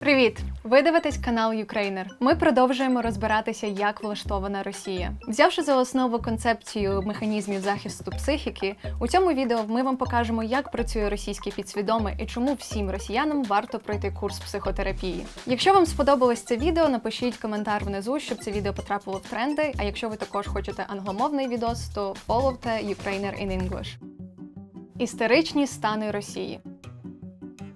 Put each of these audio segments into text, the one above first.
Привіт! Ви дивитесь канал Юкрейнер. Ми продовжуємо розбиратися, як влаштована Росія. Взявши за основу концепцію механізмів захисту психіки, у цьому відео ми вам покажемо, як працює російське підсвідоме і чому всім росіянам варто пройти курс психотерапії. Якщо вам сподобалось це відео, напишіть коментар внизу, щоб це відео потрапило в тренди. А якщо ви також хочете англомовний відос, то фоловте Ukrainer in English. Істеричні стани Росії.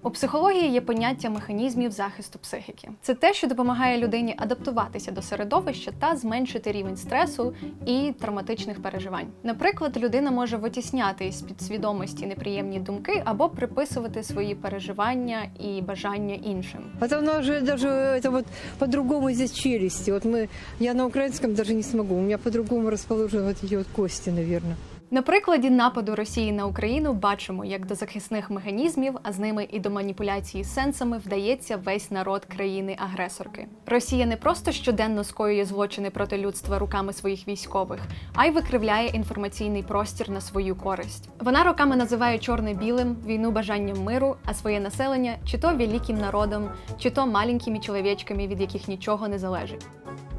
У психології є поняття механізмів захисту психіки. Це те, що допомагає людині адаптуватися до середовища та зменшити рівень стресу і травматичних переживань. Наприклад, людина може витісняти із підсвідомості неприємні думки або приписувати свої переживання і бажання іншим. Это у нас уже даже это вот по-другому здесь челюсти. Вот мы, я на украинском даже не смогу. У меня по-другому расположены вот эти вот кости, наверное. На прикладі нападу Росії на Україну бачимо, як до захисних механізмів, а з ними і до маніпуляції сенсами вдається весь народ країни-агресорки. Росія не просто щоденно скоює злочини проти людства руками своїх військових, а й викривляє інформаційний простір на свою користь. Вона роками називає чорне білим, війну бажанням миру, а своє населення чи то великим народом, чи то маленькими чоловічками, від яких нічого не залежить.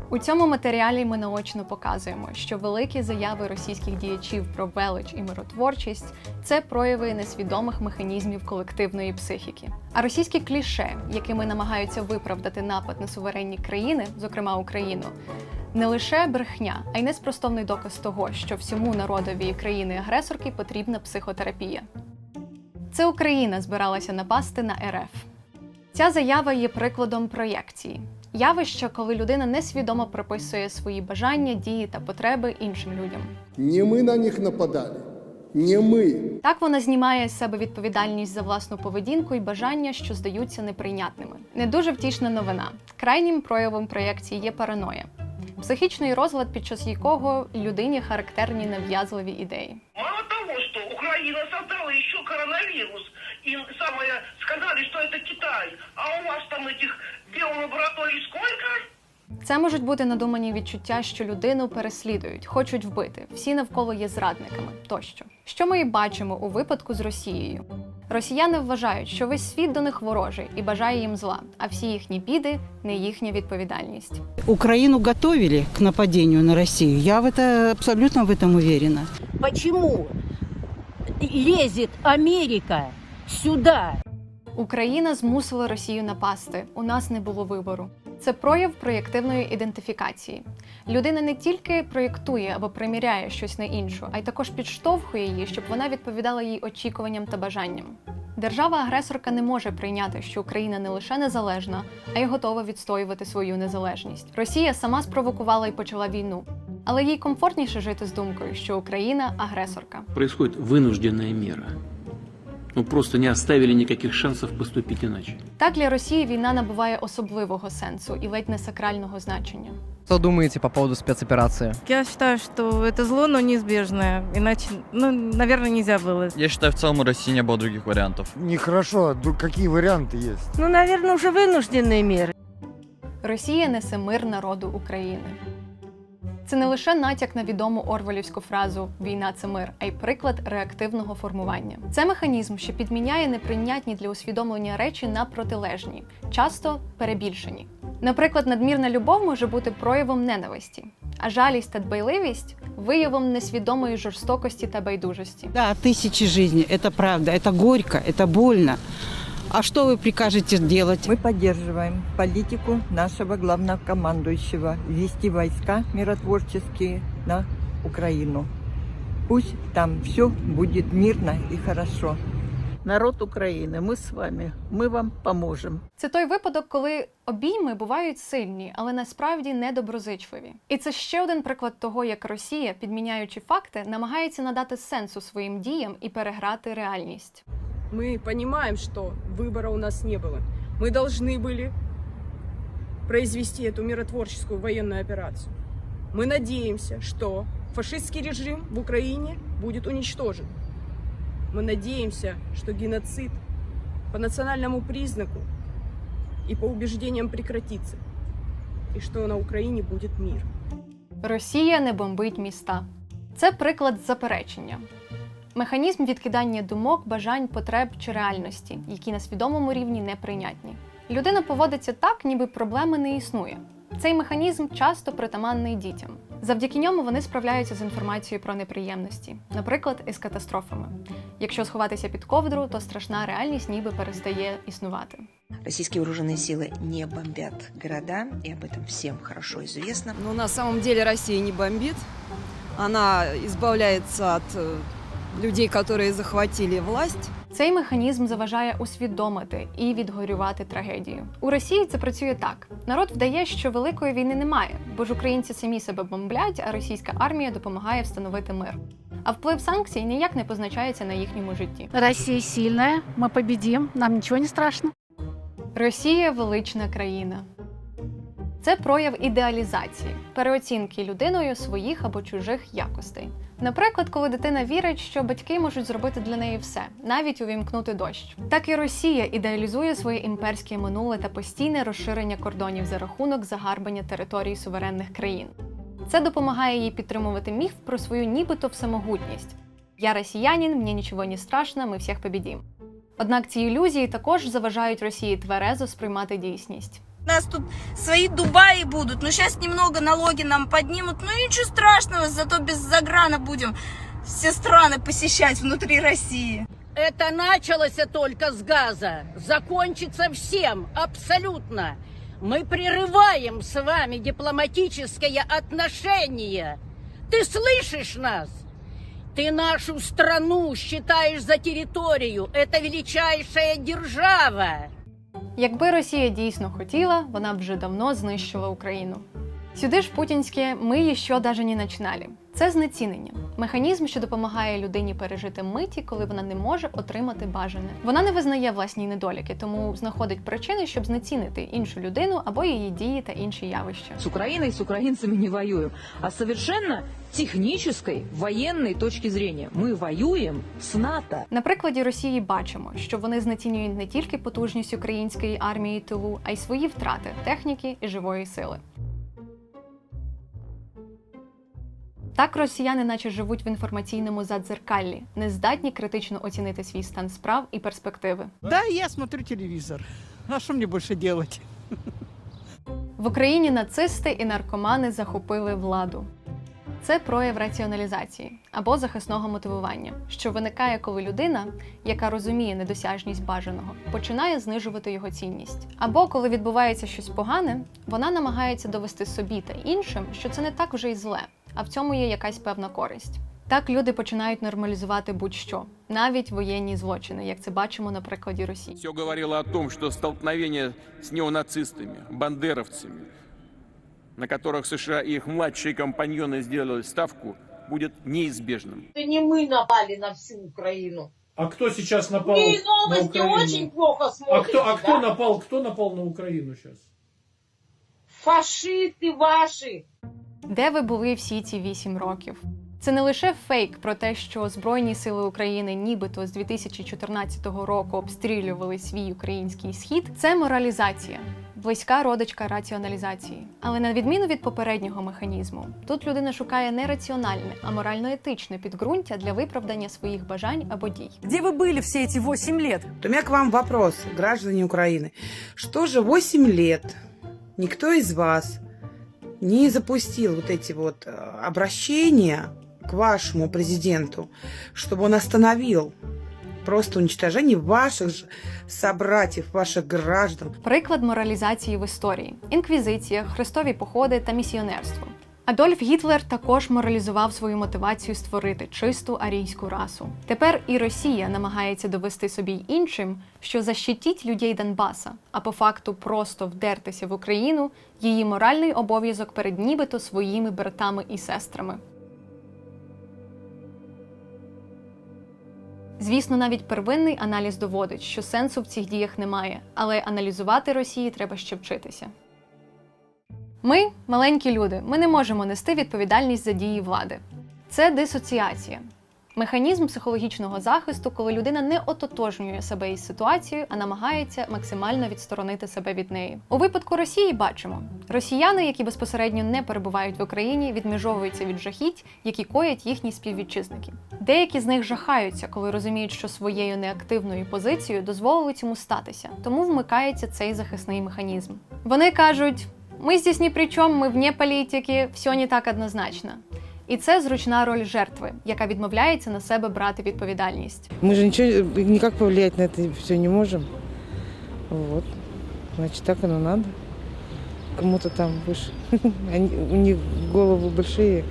У цьому матеріалі ми наочно показуємо, що великі заяви російських діячів про велич і миротворчість це прояви несвідомих механізмів колективної психіки. А російські кліше, якими намагаються виправдати напад на суверенні країни, зокрема Україну, не лише брехня, а й неспростовний доказ того, що всьому народові країни-агресорки потрібна психотерапія. Це Україна збиралася напасти на РФ. Ця заява є прикладом проєкції Явище, коли людина несвідомо приписує свої бажання, дії та потреби іншим людям. Не мы на них нападали, не мы. Так вона знімає з себе відповідальність за власну поведінку і бажання, що здаються неприйнятними. Не дуже втішна новина. Крайнім проявом проєкції є параноя, психічний розлад, під час якого людині характерні нав'язливі ідеї. Мало того, что Украина создала еще коронавирус, и самое сказали, что это Китай, а у вас там этих биолабораторий сколько? Це можуть бути надумані відчуття, що людину переслідують, хочуть вбити, всі навколо є зрадниками тощо. Що ми і бачимо у випадку з Росією. Росіяни вважають, що весь світ до них ворожий і бажає їм зла, а всі їхні біди не їхня відповідальність. Украину готовили к нападению на Россию. Я в это абсолютно в этом уверена. Почему лезет Америка сюда? Україна змусила Росію напасти. У нас не було вибору. Це прояв проєктивної ідентифікації. Людина не тільки проєктує або приміряє щось на іншу, а й також підштовхує її, щоб вона відповідала їй очікуванням та бажанням. Держава-агресорка не може прийняти, що Україна не лише незалежна, а й готова відстоювати свою незалежність. Росія сама спровокувала і почала війну, але їй комфортніше жити з думкою, що Україна агресорка. происходит вынужденная мера Ну, просто не оставили никаких шансов поступить иначе. Так для Росії війна набуває особливого сенсу і ледь не сакрального значення. Что думаете по поводу спецоперации? Я считаю, что это зло, но неизбежное. Иначе, ну, наверное, нельзя было. Я считаю, в целом у России не было других вариантов. Нехорошо, а какие варианты есть? Ну, наверное, уже вынужденные меры. Росія несе мир народу України. Це не лише натяк на відому орвелівську фразу Війна це мир, а й приклад реактивного формування. Це механізм, що підміняє неприйнятні для усвідомлення речі на протилежні, часто перебільшені. Наприклад, надмірна любов може бути проявом ненависті, а жалість та дбайливість виявом несвідомої жорстокості та байдужості. Да, тысячи жизней, это правда, это горько, это больно. А что вы прикажете делать? Мы поддерживаем политику нашего главнокомандующего ввести войска миротворческие на Украину. Пусть там все будет мирно и хорошо. Народ Украины, мы с вами, мы вам поможем. Це той випадок, коли обійми бувають сильні, але насправді недоброзичливі. І це ще один приклад того, як Росія, підміняючи факти, намагається надати сенсу своїм діям і переграти реальність. Мы понимаем, что выбора у нас не было. Мы должны были произвести эту миротворческую военную операцию. Мы надеемся, что фашистский режим в Украине будет уничтожен. Мы надеемся, что геноцид по национальному признаку и по убеждениям прекратится, и что на Украине будет мир. Росія не бомбить міста. Це приклад заперечення. Механізм відкидання думок, бажань, потреб чи реальності, які на свідомому рівні неприйнятні. Людина поводиться так, ніби проблеми не існує. Цей механізм часто притаманний дітям. Завдяки ньому вони справляються з інформацією про неприємності, наприклад, із катастрофами. Якщо сховатися під ковдру, то страшна реальність ніби перестає існувати. Российские вооруженные силы не бомбят города, и об этом всем хорошо известно. Но на самом деле Россия не бомбит. Она избавляется от э, людей, которые захватили власть. Цей механізм заважає усвідомити і відгорювати трагедію. У Росії це працює так: народ вдає, що великої війни немає, бо ж українці самі себе бомблять, а російська армія допомагає встановити мир. А вплив санкцій ніяк не позначається на їхньому житті. Россия сильная, мы победим, нам ничего не страшно. Росія велична країна. Це прояв ідеалізації, переоцінки людиною своїх або чужих якостей. Наприклад, коли дитина вірить, що батьки можуть зробити для неї все, навіть увімкнути дощ. Так і Росія ідеалізує своє імперське минуле та постійне розширення кордонів за рахунок загарбання територій суверенних країн. Це допомагає їй підтримувати міф про свою нібито всемогутність. Я росіянин, мені нічого не страшно, ми всіх побідім. Однак ці ілюзії також заважають Росії тверезо сприймати дійсність. Нас тут свои Дубаи будут, но сейчас немного налоги нам поднимут, ну ничего страшного, зато без заграна будем все страны посещать внутри России. Это началось только с газа. Закончится всем, абсолютно. Мы прерываем с вами дипломатическое отношение. Ты слышишь нас? Ты нашу страну считаешь за территорию. Это величайшая держава. Якби Росія дійсно хотіла, вона б вже давно знищила Україну. Сюди ж путінське ми ще даже не начинали. Це знецінення, механізм, що допомагає людині пережити миті, коли вона не може отримати бажане. Вона не визнає власні недоліки, тому знаходить причини, щоб знецінити іншу людину або її дії та інші явища. С Украиной, с украинцами не воюем, а совершенно технической, военной точки зрения. Мы воюем с НАТО. На прикладі Росії бачимо, що вони знецінюють не тільки потужність української армії тилу, а й свої втрати техніки і живої сили. Так росіяни наче живуть в інформаційному задзеркаллі, не здатні критично оцінити свій стан справ і перспективи. Да, я смотрю телевизор. А что мне больше делать? В Україні нацисти і наркомани захопили владу. Це прояв раціоналізації або захисного мотивування, що виникає, коли людина, яка розуміє недосяжність бажаного, починає знижувати його цінність. Або коли відбувається щось погане, вона намагається довести собі та іншим, що це не так вже й зле, а в цьому є якась певна користь. Так люди починають нормалізувати будь-що, навіть воєнні злочини, як це бачимо на прикладі Росії. Все говорило о том, что столкновение с неонацистами, бандеровцами, на которых США и их младшие компаньоны сделали ставку, будет неизбежным. Это не мы напали на всю Украину. А кто сейчас напал И новости очень плохо смотрят. а кто напал? Кто напал на Украину сейчас? Фашисты ваши. Де ви були всі ці вісім років? Це не лише фейк про те, що Збройні сили України нібито з 2014 року обстрілювали свій український схід. Це моралізація, близька родичка раціоналізації. Але на відміну від попереднього механізму, тут людина шукає не раціональне, а морально-етичне підґрунтя для виправдання своїх бажань або дій. Где вы были все эти 8 лет? У меня к вам вопрос, граждане Украины. Что же 8 лет никто из вас не запустил вот эти вот э, обращения к вашему президенту, чтобы он остановил просто уничтожение ваших же собратьев, ваших граждан? Приклад моралізації в історії: інквізиція, хрестові походи та місіонерство. Адольф Гітлер також моралізував свою мотивацію створити чисту арійську расу. Тепер і Росія намагається довести собі іншим, що защитіть людей Донбаса, а по факту просто вдертися в Україну її моральний обов'язок перед нібито своїми братами і сестрами. Звісно, навіть первинний аналіз доводить, що сенсу в цих діях немає, але аналізувати Росії треба ще вчитися. Ми, маленькі люди, ми не можемо нести відповідальність за дії влади. Це дисоціація. Механізм психологічного захисту, коли людина не ототожнює себе із ситуацією, а намагається максимально відсторонити себе від неї. У випадку Росії бачимо, росіяни, які безпосередньо не перебувають в Україні, відмежовуються від жахіть, які коять їхні співвітчизники. Деякі з них жахаються, коли розуміють, що своєю неактивною позицією дозволили цьому статися, тому вмикається цей захисний механізм. Вони кажуть: ми здесь ні при чому, ми вне політики, все не так однозначно. І це зручна роль жертви, яка відмовляється на себе брати відповідальність. Мы же ничего, никак повлиять на это все не можем. Вот. Значит, так оно надо. Кому-то там выше. Они, у них головы большие.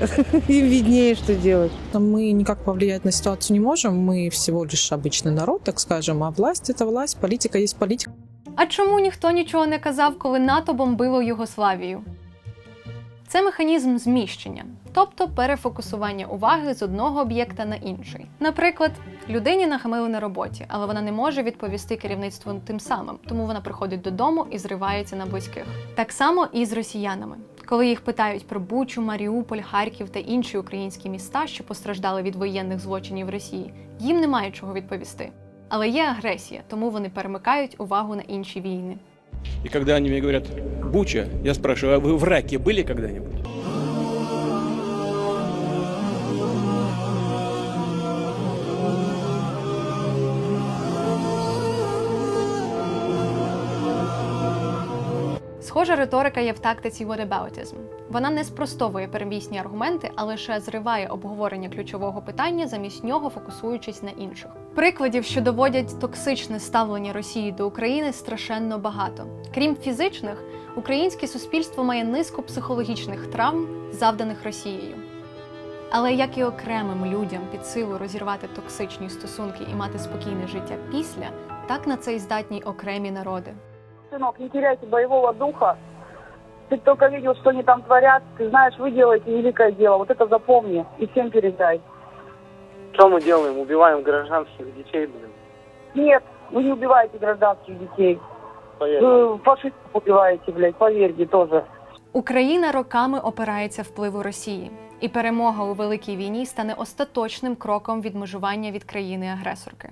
Им виднее, что делать. Мы никак повлиять на ситуацию не можем. Мы всего лишь обычный народ, так скажем. А власть это власть, политика есть политика. А чому ніхто нічого не казав, коли НАТО бомбило Югославію? Це механізм зміщення, тобто перефокусування уваги з одного об'єкта на інший. Наприклад, людині нахамили на роботі, але вона не може відповісти керівництву тим самим, тому вона приходить додому і зривається на близьких. Так само і з росіянами. Коли їх питають про Бучу, Маріуполь, Харків та інші українські міста, що постраждали від воєнних злочинів Росії, їм немає чого відповісти. Але є агресія, тому вони перемикають увагу на інші війни. І коли вони мені говорять «Буча», я спрашиваю, а ви в ракі були когда-нибудь? Схожа риторика є в тактиці whataboutism. Вона не спростовує первісні аргументи, а лише зриває обговорення ключового питання, замість нього фокусуючись на інших. Прикладів, що доводять токсичне ставлення Росії до України, страшенно багато. Крім фізичних, українське суспільство має низку психологічних травм, завданих Росією. Але як і окремим людям під силу розірвати токсичні стосунки і мати спокійне життя після, так на це й здатні окремі народи Сынок, не теряйте боевого духа. Ты только видел, что они там творят. Ты знаешь, вы делаете великое дело. Вот это запомни и всем передай. Что мы делаем? Убиваем гражданских детей, блин. Нет, вы не убиваете гражданских детей. Поверь. Вы фашистов убиваете, блядь, поверьте тоже. Україна роками опирається впливу Росії, і перемога у великій війні стане остаточним кроком відмежування від країни-агресорки.